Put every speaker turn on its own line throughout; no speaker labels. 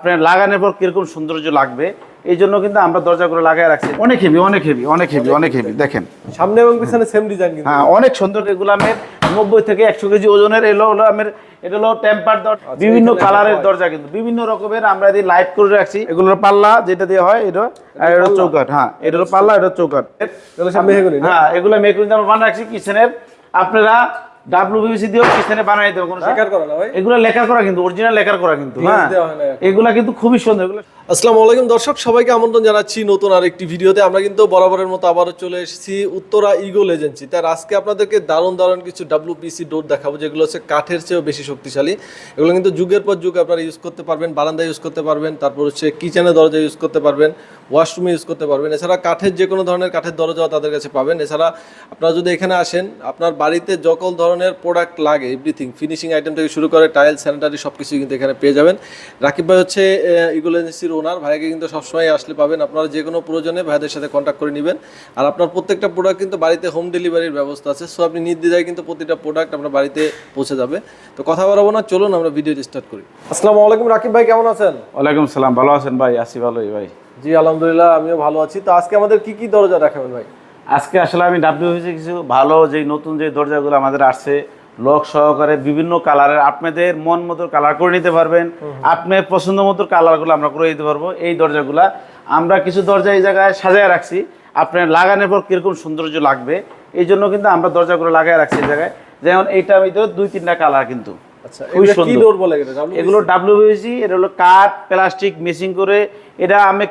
আপনার লাগানোর পর কীরকম সৌন্দর্য লাগবে এই জন্য কিন্তু আমরা দরজাগুলো লাগায় রাখছি। অনেক হেভি অনেক হেভি অনেক হেভি অনেক হেভি দেখেন।
সামনে এবং পিছনে সেম ডিজাইন কিন্তু।
হ্যাঁ অনেক সুন্দর এগুলো আমের নব্বই থেকে একশো কেজি ওজনের এলো হলো আমের এটা হলো টেম্পার দরজা বিভিন্ন কালারের দরজা কিন্তু। বিভিন্ন রকমের আমরা এদিকে লাইট করে রাখছি। এগুলোর পাল্লা যেটা দিয়ে হয় এটা আর এটা চৌকাট হ্যাঁ এটা হলো পাল্লা এটা চৌকাট হ্যাঁ এগুলো মেকুরিতে আমরা বানা রাখছি। কিচেনের আপনারা ডাব্লিউবিসি দিয়েও বানাই দেবো কোনো
বেকার করা ভাই।
এগুলো লেখা করা কিন্তু অরিজিনাল লেখা করা কিন্তু হ্যাঁ?
হয়।
এগুলা কিন্তু খুবই সুন্দর এগুলো
আসসালামু আলাইকুম দর্শক সবাইকে আমন্ত্রণ জানাচ্ছি নতুন আরেকটি ভিডিওতে। আমরা কিন্তু বরাবরের মতো আবারও চলে এসেছি উত্তরা ইগল এজেন্সি তার আজকে আপনাদেরকে দারুণ দারুণ কিছু ডাব্লিউপিসি ডোর দেখাবো যেগুলো হচ্ছে কাঠের চেয়েও বেশি শক্তিশালী। এগুলো কিন্তু যুগের পর যুগ আপনারা ইউজ করতে পারবেন বারান্দা ইউজ করতে পারবেন তারপর হচ্ছে কিচেনে দরজা ইউজ করতে পারবেন ওয়াশরুমে ইউজ করতে পারবেন। এছাড়া কাঠের যে কোনো ধরনের কাঠের দরজাও তাদের কাছে পাবেন। এছাড়া আপনারা যদি এখানে আসেন আপনার বাড়িতে যকল ধরনের প্রোডাক্ট লাগে এভরিথিং ফিনিশিং আইটেম থেকে শুরু করে টাইল স্যানিটারি সব কিছু কিন্তু এখানে পেয়ে যাবেন। রাকিব ভাই হচ্ছে ইগুল এজেন্সির ওনার ভাইকে কিন্তু সবসময় আসলে পাবেন। আপনারা যে কোনো প্রয়োজনে ভাইদের সাথে কন্ট্যাক্ট করে নেবেন। আর আপনার প্রত্যেকটা প্রোডাক্ট কিন্তু বাড়িতে হোম ডেলিভারির ব্যবস্থা আছে। সো আপনি নির্দ্বিধায় কিন্তু প্রতিটা প্রোডাক্ট আপনার বাড়িতে পৌঁছে যাবে। তো কথা বলব না চলুন আমরা ভিডিও স্টার্ট করি। আসসালামু আলাইকুম রাকিব ভাই কেমন আছেন?
ওয়ালাইকুম সালাম ভালো আছেন ভাই? আসি ভালোই ভাই।
জি আলহামদুলিল্লাহ আমিও ভালো আছি। তো আজকে আমাদের কি কি দরজা দেখাবেন ভাই?
আজকে আসলে আমি ডাব্লিউবিসি কিছু ভালো যে নতুন যে দরজাগুলো আমাদের আসছে লক সহকারে বিভিন্ন কালারের আপনাদের মন মতো কালার করে নিতে পারবেন। আপনার পছন্দ মতো কালারগুলো আমরা করে দিতে পারব। এই দরজাগুলা আমরা কিছু দরজা এই জায়গায় সাজায় রাখছি। আপনার লাগানোর পর কীরকম সৌন্দর্য লাগবে এই জন্য কিন্তু আমরা দরজাগুলো লাগায় রাখছি এই জায়গায়। যেমন এইটা ভিতরে দুই তিনটা কালার কিন্তু।
আচ্ছা
খুবই সুন্দর।
ডোর বলে এটা
এগুলো ডাব্লিউবিসি এটা হলো কাঠ প্লাস্টিক মেশিং করে এটা আমি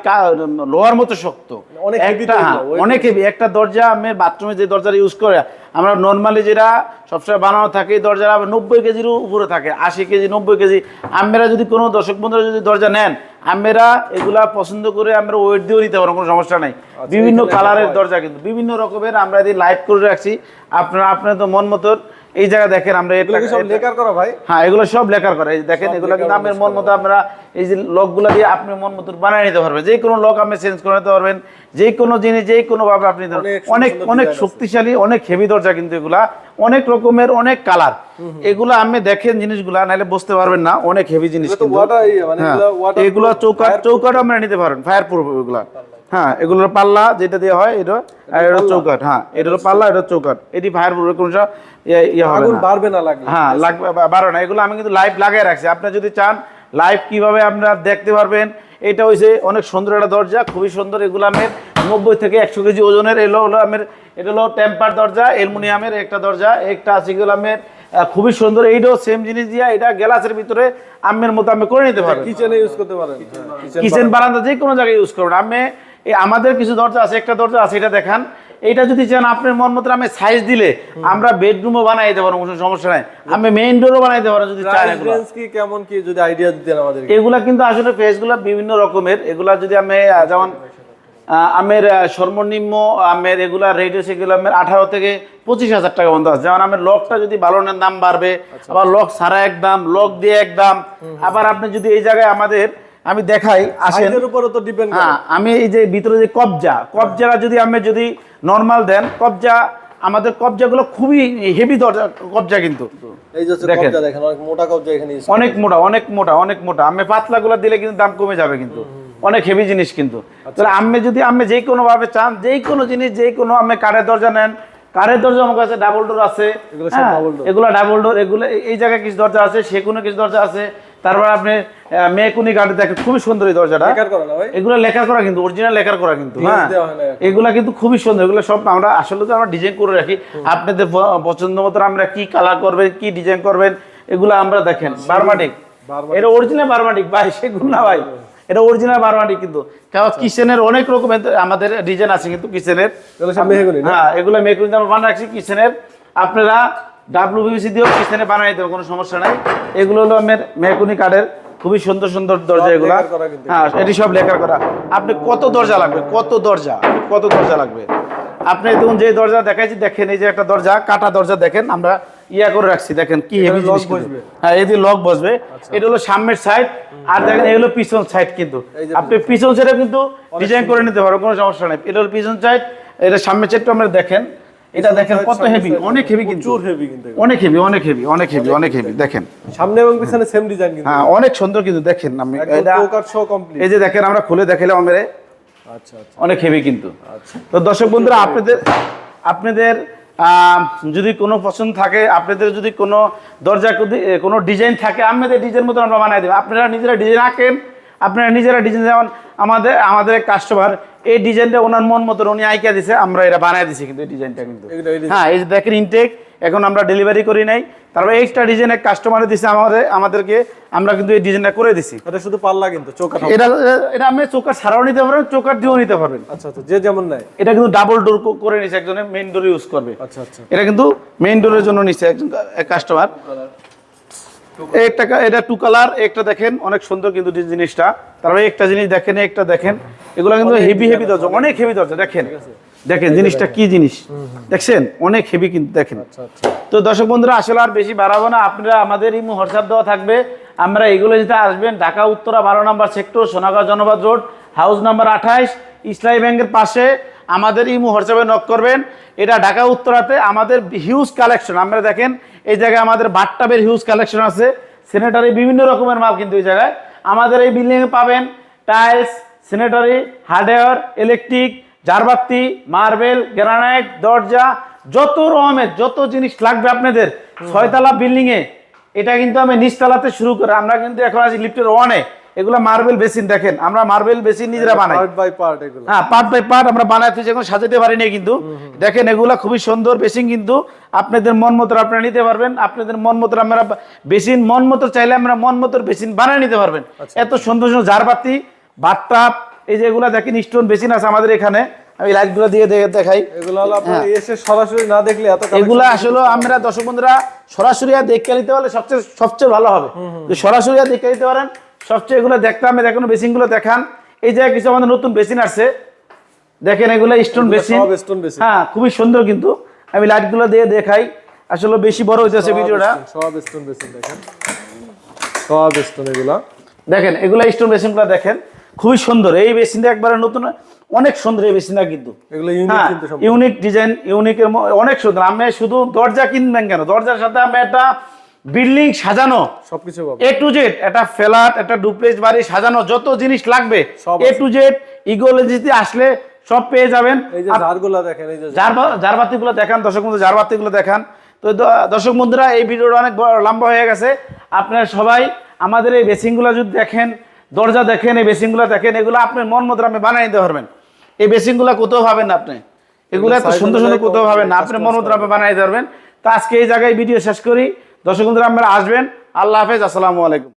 লোহার মতো শক্ত।
অনেক
হ্যাঁ, অনেক হেভি একটা দরজা আমি বাথরুমে যে ইউজ করে আমরা নর্মালি যেটা সবসময় বানানো থাকে দরজা নব্বই কেজির উপরে থাকে আশি কেজি নব্বই কেজি। আমরা যদি কোনো দর্শক বন্ধুরা যদি দরজা নেন আমরা এগুলা পছন্দ করে আমরা ওয়েট দিয়েও নিতে পারব কোনো সমস্যা নাই। বিভিন্ন কালারের দরজা কিন্তু বিভিন্ন রকমের আমরা এদিকে লাইট করে রাখছি। আপনারা আপনার তো মন মতো এই জায়গা দেখেন আমরা
এগুলো সব লেকার করা ভাই?
হ্যাঁ এগুলো সব লেখার করা। এই দেখেন এগুলো কিন্তু আপনার মন মতো আপনারা এই যে লকগুলো দিয়ে আপনি মন মতো বানিয়ে নিতে পারবেন। যে কোনো লক আপনি চেঞ্জ করে নিতে পারবেন। যে কোনো জিনিস যে কোনো ভাবে আপনি
অনেক
অনেক। শক্তিশালী অনেক হেভি দরজা কিন্তু এগুলা। অনেক রকমের অনেক কালার এগুলো আপনি দেখেন জিনিসগুলা নাহলে বুঝতে পারবেন না। অনেক হেভি জিনিস
এগুলো
কিন্তু।
মানে
হ্যাঁ,
এগুলো
চৌকাট চৌকাট আমরা নিতে পারেন ফায়ার প্রুফ এগুলা হ্যাঁ এগুলোর পাল্লা যেটা দিয়ে হয় এটা আর এটা চৌকাট হ্যাঁ এটা হলো পাল্লা এটা চৌকাট এটি ফায়ার প্রুফ কোনো ইয়ে ইয়ে হবে
আগুন
না।
বাড়বে না লাগলে।
হ্যাঁ লাগবে বা- বারো না। এগুলো আমি কিন্তু লাইভ লাগিয়ে রাখছি। আপনি যদি চান লাইভ কীভাবে আপনারা দেখতে পারবেন এটা হয়েছে অনেক সুন্দর একটা দরজা খুবই সুন্দর। এগুলো আমের নব্বই থেকে একশো কেজি ওজনের। এলো হলো আমের এটা হলো টেম্পার দরজা অ্যালুমিনিয়ামের একটা দরজা। একটা আছে এগুলো আমের খুবই সুন্দর। এইটাও সেম জিনিস দিয়া এটা গ্লাসের ভিতরে আমের মতো আমি করে নিতে পারবেন।
কিচেনে ইউজ করতে পারেন।
কিচেন বারান্দা যে কোনো জায়গায় ইউজ করবেন আমি আমাদের কিছু দরজা আছে একটা দরজা আছে এটা দেখান। এটা যদি চান আপনার মন মতো আমি সাইজ দিলে আমরা বেডরুমও বানাই দিতে পারব কোনো সমস্যা নাই। আমি মেইন ডোরও বানাই দিতে পারব যদি চান
কি কেমন কি যদি আইডিয়া দিতেন আমাদের
এগুলা কিন্তু আসলে ফেসগুলা বিভিন্ন রকমের। এগুলা যদি আমি যেমন আমের সর্বনিম্ন আমের এগুলা রেট হচ্ছে এগুলো আমের আঠারো থেকে পঁচিশ হাজার টাকা পর্যন্ত আছে। যেমন আমের লকটা যদি বালনের দাম বাড়বে। আবার লক ছাড়া এক দাম লক দিয়ে এক দাম। আবার আপনি যদি এই জায়গায় আমাদের আমি দেখাই আসেন।
তো ডিপেন্ড
হ্যাঁ আমি এই যে ভিতরে যে কবজা কবজাটা যদি আপনি যদি নর্মাল দেন কবজা আমাদের কবজাগুলো খুবই হেভি কবজা কিন্তু।
এই যে কবজা দেখেন অনেক মোটা কবজা এখানে
অনেক মোটা অনেক মোটা অনেক মোটা। আমি পাতলাগুলো দিলে কিন্তু দাম কমে যাবে কিন্তু। অনেক হেভি জিনিস কিন্তু। তাহলে আমি যদি আমি যে কোনো ভাবে চান যে কোনো জিনিস যে কোনো আমি কাঠের দরজা নেন। কারের দরজা আমার কাছে ডাবল ডোর আছে।
এগুলো সব
হ্যাঁ, ডাবল ডোর এগুলো এই- জায়গায় কিছু দরজা আছে সেগুলো কিছু দরজা আছে। তারপর আপনি মেকুনি কাঠে দেখেন খুবই সুন্দর এই দরজাটা। এগুলো লেখা করা কিন্তু অরিজিনাল লেখার করা কিন্তু হ্যাঁ। এগুলা কিন্তু খুবই সুন্দর এগুলো সব আমরা আসলে তো আমরা ডিজাইন করে রাখি। আপনাদের পছন্দ মতো আমরা কি কালার করবেন কি ডিজাইন করবেন এগুলো আমরা দেখেন। বারমাটিক। এটা অরিজিনাল বারমাটিক ভাই সেগুলো না ভাই। এটা অরিজিনাল বারমাটিক কিন্তু। কারণ কিচেনের অনেক রকমের আমাদের ডিজাইন আছে কিন্তু কিচেনের হ্যাঁ এগুলো মেকুনি। আমরা রাখছি কিচেনের আপনারা ডাব্লিউবিসি দিয়েও কিচেনে বানাই দেবো কোনো সমস্যা নাই। এগুলো হলো আমার মেকুনি কাঠের খুবই সুন্দর সুন্দর দরজা এগুলা। হ্যাঁ এটি সব লেখার করা। আপনি কত দরজা লাগবে? কত দরজা? কত দরজা লাগবে? আপনি দেখুন যে দরজা দেখাইছি দেখেন এই যে একটা দরজা কাটা দরজা দেখেন আমরা ইয়া করে রাখছি দেখেন কি হেভি
বসবে।
হ্যাঁ এদি লক বসবে। এটা হলো সামনের সাইড আর দেখেন এই হলো পিছন সাইড কিন্তু। আপনি পিছন সাইডে কিন্তু ডিজাইন করে নিতে পারবেন কোনো সমস্যা নেই। এটা হলো পিছন সাইড এটা সামনের সাইডটা আমরা দেখেন। এটা দেখেন কত হেভি অনেক হেভি কিন্তু।
হেভি কিন্তু
অনেক হেভি অনেক হেভি অনেক হেভি অনেক হেভি দেখেন।
সামনে এবং পিছনে সেম ডিজাইন কিন্তু।
হ্যাঁ অনেক সুন্দর কিন্তু দেখেন আমি এটা
কমপ্লিট
এই যে দেখেন আমরা খুলে দেখাইলাম আমাদের
আচ্ছা আচ্ছা।
অনেক হেভি কিন্তু।
আচ্ছা।
তো দর্শক বন্ধুরা আপনাদের আপনাদের যদি কোনো পছন্দ থাকে আপনাদের যদি কোনো দরজা কোনো ডিজাইন থাকে আমাদের ডিজাইন মতো আমরা বানাই দেবো। আপনারা নিজেরা ডিজাইন আঁকেন। আপনারা নিজেরা ডিজাইন যেমন আমাদের আমাদের কাস্টমার এই ডিজাইনটা ওনার মন মতো উনি আইকা দিছে আমরা এটা বানাই দিছি কিন্তু এই ডিজাইনটা কিন্তু। হ্যাঁ এই দেখেন ইনটেক এখন আমরা ডেলিভারি করি নাই তারপরে এক্সট্রা ডিজাইন এক কাস্টমারে দিছে আমাদের আমাদেরকে আমরা কিন্তু এই ডিজাইনটা করে দিছি।
এটা শুধু পাল্লা কিন্তু চৌকাঠ
এটা এটা আপনি চোকার ছাড়াও নিতে পারবেন চোকার দিয়েও নিতে পারবেন।
আচ্ছা আচ্ছা যে যেমন নেয়।
এটা কিন্তু ডাবল ডোর করে নিছে একজনের মেইন ডোর ইউজ করবে।
আচ্ছা আচ্ছা।
এটা কিন্তু মেইন ডোরের জন্য নিছে একজন কাস্টমার একটা এটা টু কালার একটা দেখেন অনেক সুন্দর কিন্তু জিনিসটা। তারপরে একটা জিনিস দেখেন একটা দেখেন। এগুলো কিন্তু হেভি হেভি দরজা অনেক হেভি দরজা দেখেন। দেখেন জিনিসটা কি জিনিস? দেখছেন? অনেক হেভি কিন্তু দেখেন।
আচ্ছা আচ্ছা।
তো দর্শক বন্ধুরা আসলে আর বেশি বাড়াবো না। আপনারা আমাদের এই হোয়াটসঅ্যাপ দেওয়া থাকবে। আমরা এগুলো যেতে আসবেন। ঢাকা উত্তরা বারো নম্বর সেক্টর সোনাগাঁও জনপদ রোড হাউস নাম্বার আঠাইশ ইসলামী ব্যাংকের পাশে। আমাদের ইমু হোয়াটসঅ্যাপে নক করবেন। এটা ঢাকা উত্তরাতে আমাদের হিউজ কালেকশন আপনারা দেখেন এই জায়গায় আমাদের বাটটাবের হিউজ কালেকশন আছে। সেনেটারি বিভিন্ন রকমের মাল কিন্তু এই জায়গায়। আমাদের এই বিল্ডিংয়ে পাবেন টাইলস সেনেটারি হার্ডওয়্যার ইলেকট্রিক জারবাতি মার্বেল গ্রানাইট দরজা যত রকমের যত জিনিস লাগবে আপনাদের। ছয়তলা বিল্ডিং এ। এটা কিন্তু আমি নিচতলাতে শুরু করে আমরা কিন্তু এখন আছি লিফটের ওয়ানে এগুলো মার্বেল বেসিন দেখেন আমরা মার্বেল বেসিন নিজেরা বানাই।
পার্ট বাই পার্ট এগুলো।
হ্যাঁ পার্ট বাই পার্ট আমরা বানাইতে যখন সাজাতে পারিনি কিন্তু। দেখেন এগুলা খুবই সুন্দর বেসিন কিন্তু। আপনাদের মন মতো আপনারা নিতে পারবেন আপনাদের মন মতো আমরা বেসিন মন মতো চাইলে আমরা মন মতো বেসিন বানিয়ে নিতে পারবেন। এত সুন্দর সুন্দর ঝাড়বাতি বাথটাব এই যে এগুলা দেখেন স্টোন বেসিন আছে আমাদের এখানে। আমি লাইটগুলো দিয়ে দেখাই।
এগুলো হলো আপনার এসে সরাসরি না দেখলে এত
হ্যাঁ। এগুলা আসলে আমরা দর্শক বন্ধুরা সরাসরি দেখে নিতে পারলে সবচেয়ে সবচেয়ে ভালো হবে। সরাসরি দেখে নিতে পারেন সবচেয়ে এগুলো দেখতে আমি দেখুন বেসিনগুলো দেখান। এই জায়গায় কিছু আমাদের নতুন বেসিন আসছে। দেখেন এগুলো স্টোন বেসিন। হ্যাঁ খুবই সুন্দর কিন্তু। আমি লাইটগুলো দিয়ে দেখাই। আসলে বেশি বড় হইতেছে ভিডিওটা
সব স্টোন বেসিন দেখেন। সব স্টোন এগুলা।
দেখেন এগুলো স্টোন বেসিনগুলো দেখেন। খুবই সুন্দর। এই বেসিনটা একবারে নতুন অনেক সুন্দর এই বেসিনটা কিন্তু।
এগুলো ইউনিক কিন্তু সব
ইউনিক ডিজাইন ইউনিকের অনেক সুন্দর। আমি শুধু দরজা কিনবেন কেন? দরজার সাথে আপনি একটা বিল্ডিং সাজানো।
সবকিছু
এ টু জেড একটা ফ্ল্যাট একটা ডুপ্লেক্স বাড়ি সাজানো যত জিনিস লাগবে এ টু জেড ইগোলজিতে আসলে সব পেয়ে যাবেন।
এই যে ঝাড়গুলা দেখেন এই যে
জার জারবাতিগুলো দেখান দর্শক বন্ধু জারবাতিগুলো দেখান। তো দর্শক বন্ধুরা এই ভিডিওটা অনেক লম্বা হয়ে গেছে। আপনারা সবাই আমাদের এই বেসিংগুলো যদি দেখেন দরজা দেখেন এই বেসিংগুলো দেখেন এগুলো আপনি মন মতো আপনি বানিয়ে নিতে পারবেন। এই বেসিংগুলো কোথাও পাবেন না আপনি। এগুলো এত সুন্দর সুন্দর কোথাও পাবেন না। আপনি মন মতো আপনি বানিয়ে দিতে পারবেন। তো আজকে এই জায়গায় ভিডিও শেষ করি। দর্শক বন্ধুরা আপনারা আসবেন। আল্লাহ হাফেজ আসসালামু আলাইকুম।